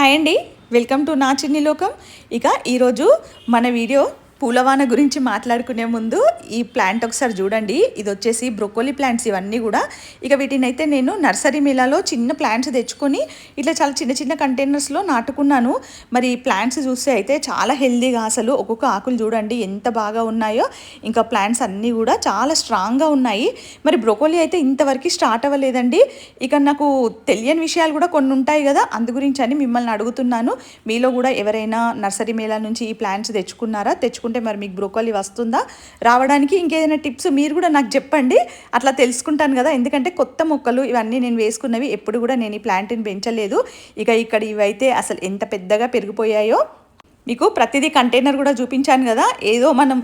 Hi అండి. Welcome to నా చిన్ని లోకం. ఇక ఈరోజు మన వీడియో పూలవాన గురించి మాట్లాడుకునే ముందు ఈ ప్లాంట్ ఒకసారి చూడండి. ఇది వచ్చేసి బ్రొకోలీ ప్లాంట్స్ ఇవన్నీ కూడా. ఇక వీటిని అయితే నేను నర్సరీ మేళాలో చిన్న ప్లాంట్స్ తెచ్చుకొని ఇట్లా చాలా చిన్న చిన్న కంటైనర్స్లో నాటుకున్నాను. మరి ఈ ప్లాంట్స్ చూస్తే అయితే చాలా హెల్దీగా అసలు ఒక్కొక్క ఆకులు చూడండి ఎంత బాగా ఉన్నాయో. ఇంకా ప్లాంట్స్ అన్నీ కూడా చాలా స్ట్రాంగ్గా ఉన్నాయి. మరి బ్రొకోలీ అయితే ఇంతవరకు స్టార్ట్ అవ్వలేదండి. ఇక నాకు తెలియని విషయాలు కూడా కొన్ని ఉంటాయి కదా అందు గురించి అని మిమ్మల్ని అడుగుతున్నాను. మీలో కూడా ఎవరైనా నర్సరీ మేళా నుంచి ఈ ప్లాంట్స్ తెచ్చుకున్నారా? తెచ్చుకుంటే మరి మీకు బ్రోకోలీ వస్తుందా? రావడానికి ఇంకేదైనా టిప్స్ మీరు కూడా నాకు చెప్పండి. అట్లా తెలుసుకుంటాను కదా. ఎందుకంటే కొత్త మొక్కలు ఇవన్నీ నేను వేసుకున్నవి ఎప్పుడు కూడా నేను ఈ ప్లాంట్ని పెంచలేదు. ఇక ఇక్కడ ఇవైతే అసలు ఎంత పెద్దగా పెరిగిపోయాయో మీకు ప్రతిదీ కంటైనర్ కూడా చూపించాను కదా. ఏదో మనం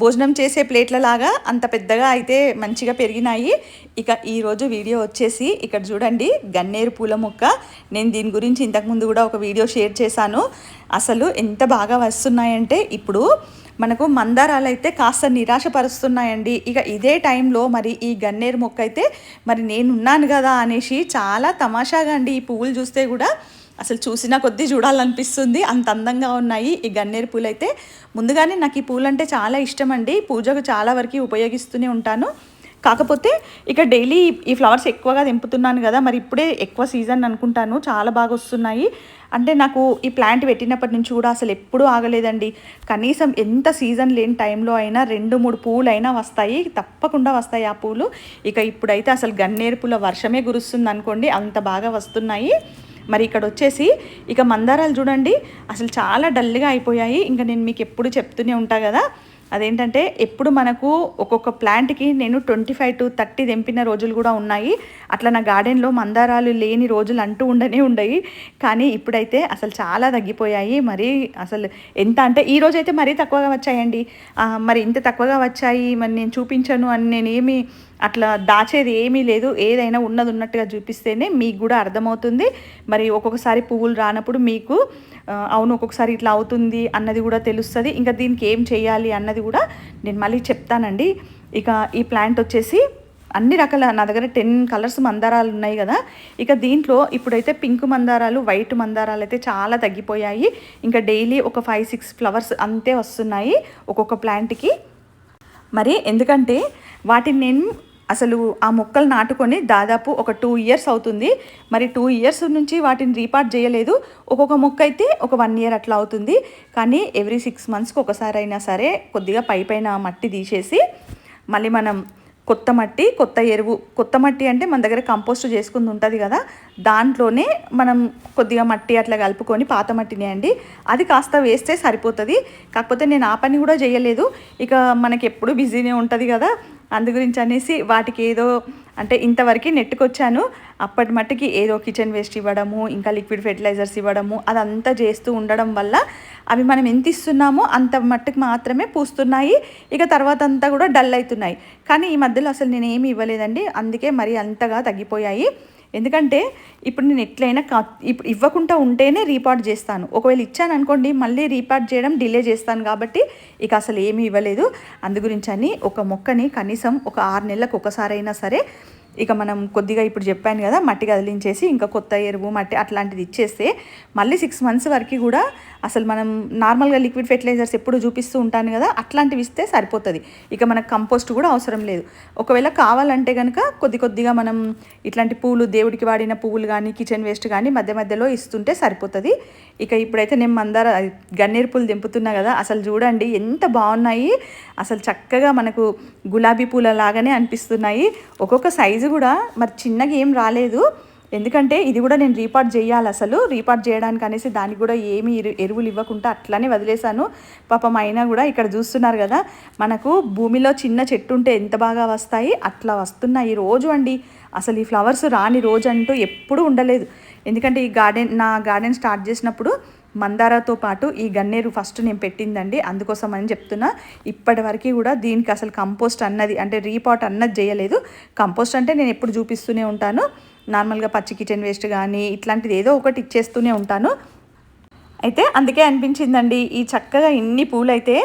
భోజనం చేసే ప్లేట్ల లాగా అంత పెద్దగా అయితే మంచిగా పెరిగినాయి. ఇక ఈరోజు వీడియో వచ్చేసి ఇక్కడ చూడండి గన్నేరు పూల మొక్క. నేను దీని గురించి ఇంతకుముందు కూడా ఒక వీడియో షేర్ చేశాను. అసలు ఎంత బాగా వస్తున్నాయంటే ఇప్పుడు మనకు మందారాలు అయితే కాస్త నిరాశపరుస్తున్నాయండి. ఇక ఇదే టైంలో మరి ఈ గన్నేరు మొక్క అయితే మరి నేనున్నాను కదా అనేసి చాలా తమాషాగా అండి ఈ పువ్వులు చూస్తే కూడా. అసలు చూసినా కొద్దీ చూడాలనిపిస్తుంది. అంత అందంగా ఉన్నాయి ఈ గన్నేరు పూలు అయితే ముందుగానే నాకు ఈ పూలు అంటే చాలా ఇష్టం అండి పూజకు చాలా వరకు ఉపయోగిస్తూనే ఉంటాను. కాకపోతే ఇక డైలీ ఈ ఫ్లవర్స్ ఎక్కువగా తెంపుతున్నాను కదా మరి ఇప్పుడే ఎక్కువ సీజన్ అనుకుంటాను. చాలా బాగా వస్తున్నాయి. అంటే నాకు ఈ ప్లాంట్ పెట్టినప్పటి నుంచి కూడా అసలు ఎప్పుడూ ఆగలేదండి. కనీసం ఎంత సీజన్ లేని టైంలో అయినా రెండు మూడు పూలు అయినా వస్తాయి. తప్పకుండా వస్తాయి ఆ పూలు. ఇక ఇప్పుడైతే అసలు గన్నేరు పూల వర్షమే కురుస్తుంది అనుకోండి అంత బాగా వస్తున్నాయి. మరి ఇక్కడ వచ్చేసి ఇక మందారాలు చూడండి. అసలు చాలా డల్గా అయిపోయాయి. ఇంకా నేను మీకు ఎప్పుడు చెప్తూనే ఉంటా కదా. అదేంటంటే ఎప్పుడు మనకు ఒక్కొక్క ప్లాంట్కి నేను ట్వంటీ ఫైవ్ టు థర్టీ తెంపిన రోజులు కూడా ఉన్నాయి. అట్లా నా గార్డెన్లో మందారాలు లేని రోజులు అంటూ ఉండనే ఉండయి. కానీ ఇప్పుడైతే అసలు చాలా తగ్గిపోయాయి. మరి అసలు ఎంత అంటే ఈ రోజైతే మరీ తక్కువగా వచ్చాయండి. మరి ఇంత తక్కువగా వచ్చాయి. మరి నేను చూపించను అని నేనేమి అట్లా దాచేది ఏమీ లేదు. ఏదైనా ఉన్నది ఉన్నట్టుగా చూపిస్తేనే మీకు కూడా అర్థమవుతుంది. మరి ఒక్కొక్కసారి పువ్వులు రానప్పుడు మీకు అవును ఒక్కొక్కసారి ఇట్లా అవుతుంది అన్నది కూడా తెలుస్తుంది. ఇంకా దీనికి ఏం చేయాలి అన్నది కూడా నేను మళ్ళీ చెప్తానండి. ఇక ఈ ప్లాంట్ వచ్చేసి అన్ని రకాల నా దగ్గర టెన్ కలర్స్ మందారాలు ఉన్నాయి కదా. ఇక దీంట్లో ఇప్పుడైతే పింక్ మందారాలు వైట్ మందారాలు అయితే చాలా తగ్గిపోయాయి. ఇంకా డైలీ ఒక ఫైవ్ సిక్స్ ఫ్లవర్స్ అంతే వస్తున్నాయి ఒక్కొక్క ప్లాంట్కి. మరి ఎందుకంటే వాటిని నేను అసలు ఆ మొక్కలు నాటుకొని దాదాపు ఒక టూ ఇయర్స్ అవుతుంది. మరి టూ ఇయర్స్ నుంచి వాటిని రీపార్ట్ చేయలేదు. ఒక్కొక్క మొక్క అయితే ఒక వన్ ఇయర్ అట్లా అవుతుంది. కానీ ఎవ్రీ సిక్స్ మంత్స్కి ఒకసారి అయినా సరే కొద్దిగా పై పైన మట్టి తీసేసి మళ్ళీ మనం కొత్త మట్టి కొత్త ఎరువు కొత్త మట్టి అంటే మన దగ్గర కంపోస్ట్ చేసుకుంది ఉంటుంది కదా దాంట్లోనే మనం కొద్దిగా మట్టి అట్లా కలుపుకొని పాత మట్టిని అండి. అది కాస్త వేస్తే సరిపోతుంది. కాకపోతే నేను ఆ పని కూడా చేయలేదు. ఇక మనకి ఎప్పుడు బిజీనే ఉంటుంది కదా అందు గురించి అనేసి వాటికి ఏదో అంటే ఇంతవరకు నెట్టుకొచ్చాను. అప్పటి మట్టుకి ఏదో కిచెన్ వేస్ట్ ఇవ్వడము ఇంకా లిక్విడ్ ఫెర్టిలైజర్స్ ఇవ్వడము అదంతా చేస్తూ ఉండడం వల్ల అవి మనం ఎంత ఇస్తున్నామో అంత మట్టుకు మాత్రమే పూస్తున్నాయి. ఇక తర్వాత అంతా కూడా డల్ అవుతున్నాయి. కానీ ఈ మధ్యలో అసలు నేను ఇవ్వలేదండి. అందుకే మరి అంతగా తగ్గిపోయాయి. ఎందుకంటే ఇప్పుడు నేను ఎట్లయినా కా ఇప్పుడు ఇవ్వకుండా ఉంటేనే రీపార్ట్ చేస్తాను. ఒకవేళ ఇచ్చాను అనుకోండి మళ్ళీ రీపార్ట్ చేయడం డిలే చేస్తాను కాబట్టి ఇక అసలు ఏమీ ఇవ్వలేదు. అందు గురించి అని ఒక మొక్కని కనీసం ఒక ఆరు నెలలకు ఒకసారైనా సరే ఇక మనం కొద్దిగా ఇప్పుడు చెప్పాను కదా మట్టి కదిలించేసి ఇంకా కొత్త ఎరువు మట్టి అట్లాంటిది ఇచ్చేస్తే మళ్ళీ సిక్స్ మంత్స్ వరకు కూడా అసలు మనం నార్మల్గా లిక్విడ్ ఫెర్టిలైజర్స్ ఎప్పుడు చూపిస్తూ ఉంటాను కదా అట్లాంటివి ఇస్తే సరిపోతుంది. ఇక మనకు కంపోస్ట్ కూడా అవసరం లేదు. ఒకవేళ కావాలంటే కనుక కొద్ది కొద్దిగా మనం ఇట్లాంటి పూలు దేవుడికి వాడిన పువ్వులు కానీ కిచెన్ వేస్ట్ కానీ మధ్య మధ్యలో ఇస్తుంటే సరిపోతుంది. ఇక ఇప్పుడైతే నేను మందార గన్నేరు పూలు దింపుతున్నా కదా అసలు చూడండి ఎంత బాగున్నాయి. అసలు చక్కగా మనకు గులాబీ పూల లాగానే అనిపిస్తున్నాయి. ఒక్కొక్క సైజు కూడా మరి చిన్నగా ఏం రాలేదు. ఎందుకంటే ఇది కూడా నేను రీపార్ట్ చేయాలి అసలు. రీపార్ట్ చేయడానికి అనేసి దానికి కూడా ఏమి ఎరువులు ఇవ్వకుండా అట్లానే వదిలేశాను. పాపం అయినా కూడా ఇక్కడ చూస్తున్నారు కదా మనకు భూమిలో చిన్న చెట్టు ఉంటే ఎంత బాగా వస్తాయి? అట్లా వస్తున్నాయి రోజు అండి. అసలు ఈ ఫ్లవర్స్ రాని రోజు అంటూ ఎప్పుడూ ఉండలేదు. ఎందుకంటే ఈ గార్డెన్ నా గార్డెన్ స్టార్ట్ చేసినప్పుడు మందారాతో పాటు ఈ గన్నేరు ఫస్ట్ నేను పెట్టిందండి. అందుకోసం అని చెప్తున్నా. ఇప్పటి వరకు కూడా దీనికి అసలు కంపోస్ట్ అన్నది అంటే రీపాట్ అన్నది చేయలేదు. కంపోస్ట్ అంటే నేను ఎప్పుడు చూపిస్తూనే ఉంటాను. నార్మల్గా పచ్చి కిచెన్ వేస్ట్ కానీ ఇట్లాంటిది ఏదో ఒకటి ఇచ్చేస్తూనే ఉంటాను. అయితే అందుకే అనిపించిందండి ఈ చక్కగా ఇన్ని పూలైతే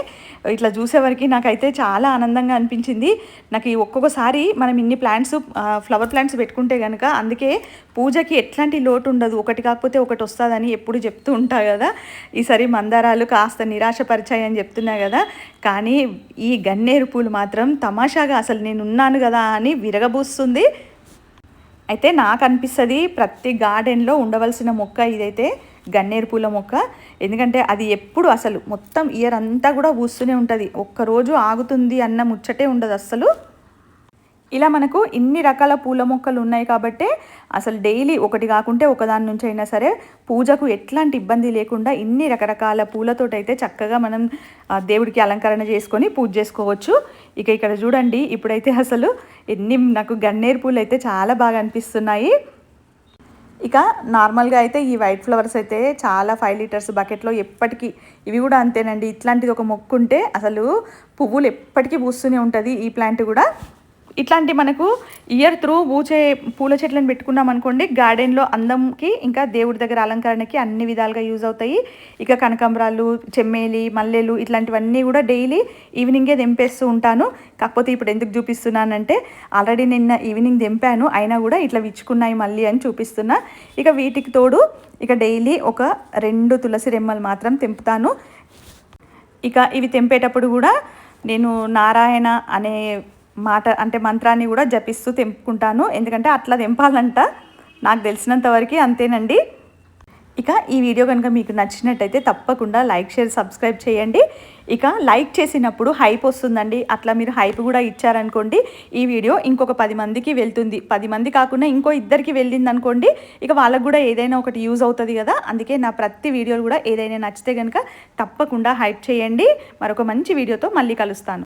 ఇట్లా చూసేవరకు నాకైతే చాలా ఆనందంగా అనిపించింది. నాకు ఈ ఒక్కొక్కసారి మనం ఇన్ని ప్లాంట్స్ ఫ్లవర్ ప్లాంట్స్ పెట్టుకుంటే కనుక అందుకే పూజకి ఎట్లాంటి లోటు ఉండదు. ఒకటి కాకపోతే ఒకటి వస్తుందని ఎప్పుడు చెప్తూ ఉంటా కదా. ఈసారి మందారాలు కాస్త నిరాశపరిచాయి అని చెప్తున్నా కదా. కానీ ఈ గన్నేరు పూలు మాత్రం తమాషాగా అసలు నేను ఉన్నాను కదా అని విరగబూస్తుంది. అయితే నాకు అనిపిస్తుంది ప్రతి గార్డెన్లో ఉండవలసిన మొక్క ఇదైతే గన్నేరు పూల మొక్క. ఎందుకంటే అది ఎప్పుడు అసలు మొత్తం ఇయర్ అంతా కూడా పూస్తూనే ఉంటుంది. ఒక్కరోజు ఆగుతుంది అన్న ముచ్చటే ఉండదు అస్సలు ఇలా మనకు ఇన్ని రకాల పూల మొక్కలు ఉన్నాయి కాబట్టి అసలు డైలీ ఒకటి కాకుంటే ఒకదాని నుంచి అయినా సరే పూజకు ఎట్లాంటి ఇబ్బంది లేకుండా ఇన్ని రకరకాల పూలతోటైతే చక్కగా మనం దేవుడికి అలంకరణ చేసుకొని పూజ చేసుకోవచ్చు. ఇక ఇక్కడ చూడండి ఇప్పుడైతే అసలు ఎన్ని నాకు గన్నేరు పూలు అయితే చాలా బాగా అనిపిస్తున్నాయి. ఇక నార్మల్గా అయితే ఈ వైట్ ఫ్లవర్స్ అయితే చాలా ఫైవ్ లీటర్స్ బకెట్లో ఎప్పటికీ ఇవి కూడా అంతేనండి. ఇట్లాంటిది ఒక మొక్కు ఉంటే అసలు పువ్వులు ఎప్పటికీ పూస్తూనే ఉంటుంది ఈ ప్లాంట్ కూడా. ఇట్లాంటి మనకు ఇయర్ త్రూ పూచే పూల చెట్లను పెట్టుకున్నాం అనుకోండి గార్డెన్లో అందంకి ఇంకా దేవుడి దగ్గర అలంకరణకి అన్ని విధాలుగా యూజ్ అవుతాయి. ఇక కనకాంబరాలు చెమ్మేలి మల్లెలు ఇట్లాంటివన్నీ కూడా డైలీ ఈవినింగే తెంపేస్తూ ఉంటాను. కాకపోతే ఇప్పుడు ఎందుకు చూపిస్తున్నానంటే ఆల్రెడీ నిన్న ఈవినింగ్ తెంపాను అయినా కూడా ఇట్లా విచ్చుకున్నాయి మళ్ళీ అని చూపిస్తున్నా. ఇక వీటికి తోడు ఇక డైలీ ఒక రెండు తులసి రెమ్మలు మాత్రం తెంపుతాను. ఇక ఇవి తెంపేటప్పుడు కూడా నేను నారాయణ అనే మాట అంటే మంత్రాన్ని కూడా జపిస్తూ తెంపుకుంటాను. ఎందుకంటే అట్లా తెంపాలంట. నాకు తెలిసినంత వరకు అంతేనండి. ఇక ఈ వీడియో కనుక మీకు నచ్చినట్టయితే తప్పకుండా లైక్ షేర్ సబ్స్క్రైబ్ చేయండి. ఇక లైక్ చేసినప్పుడు హైప్ వస్తుందండి. అట్లా మీరు హైప్ కూడా ఇచ్చారనుకోండి ఈ వీడియో ఇంకొక పది మందికి వెళ్తుంది. పది మంది కాకుండా ఇంకో ఇద్దరికి వెళ్ళింది అనుకోండి ఇక వాళ్ళకు కూడా ఏదైనా ఒకటి యూజ్ అవుతుంది కదా. అందుకే నా ప్రతి వీడియోలు కూడా ఏదైనా నచ్చితే కనుక తప్పకుండా హైప్ చేయండి. మరొక మంచి వీడియోతో మళ్ళీ కలుస్తాను.